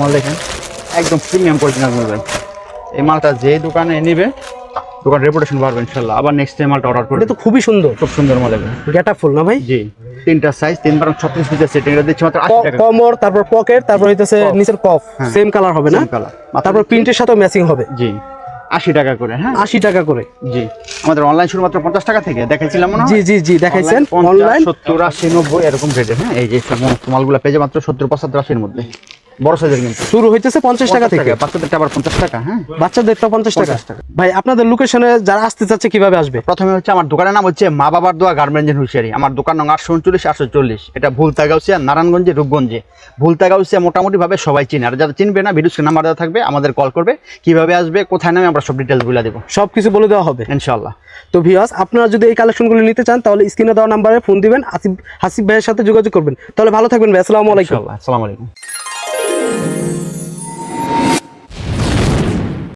মাল দেখেন। একদম প্রিমিয়াম কোয়ালিটি মাল এই মালটা যে দোকানে নিবে দোকান রেপুটেশন বাড়বে ইনশাল্লাহ আবার নেক্সট টাইম মালটা অর্ডার করবে। এটা তো খুবই সুন্দর। খুব সুন্দর মাল এখানে গেটা ফুল না ভাই? জি। তিনটা সাইজ তিন বারং ছত্রিশ পিস আছে। এটা দিচ্ছি মাত্র আশি টাকা। কমর তারপর পকেট তারপর হইতেছে। নিচের কফ। সেম কালার হবে না? কালার তারপর প্রিন্টের সাথে ম্যাচিং হবে। জি। আশি টাকা করে হ্যাঁ? আশি টাকা করে। জি। আমাদের অনলাইন শুরু মাত্র পঞ্চাশ টাকা থেকে দেখাইছিলাম জি জি জি দেখাইছেন। অনলাইন সত্তর আশি নব্বই এরকম রেটে হ্যাঁ? এই যে মালগুলো মাত্র সত্তর পঁচাত্তর আশির মধ্যে। বড় সাইজের কিন্তু। শুরু হইতেছে পঞ্চাশ টাকা থেকে। বাচ্চাদেরটা আবার পঞ্চাশ টাকা হ্যাঁ? বাচ্চাদেরটা পঞ্চাশ টাকা। ভাই আপনাদের লোকেশনে যারা আসতে চাচ্ছে কীভাবে আসবে? প্রথমে হচ্ছে আমার দোকানের নাম হচ্ছে মা বাবার দোয়া গার্মেন্টস হুশিয়ারি। আমার দোকান নং আটশো উনচল্লিশ আটশো চল্লিশ। এটা ভুলতাগাউসিয়া নারায়ণগঞ্জে রূপগঞ্জে। ভুলতাগাউসিয়া মোটামুটি ভাবে সবাই চিনে। আর যারা চিনবে না ভিডিও স্ক্রিন নাম্বার দেওয়া থাকবে আমাদের কল করবে। কীভাবে আসবে কোথায় নামে আমরা সব ডিটেলস দেবো। সব কিছু বলে দেওয়া হবে। ইনশাল্লাহ তো ভিউয়ার্স আপনারা যদি এই কালেকশনগুলো নিতে চান তাহলে স্ক্রিনে দেওয়া নাম্বারে ফোন দিবেন। আসিফ হাসিফ ভাইয়ের সাথে যোগাযোগ করবেন। তাহলে ভালো থাকবেন ভাই। আসসালামু আলাইকুম। আসসালামু আলাইকুম।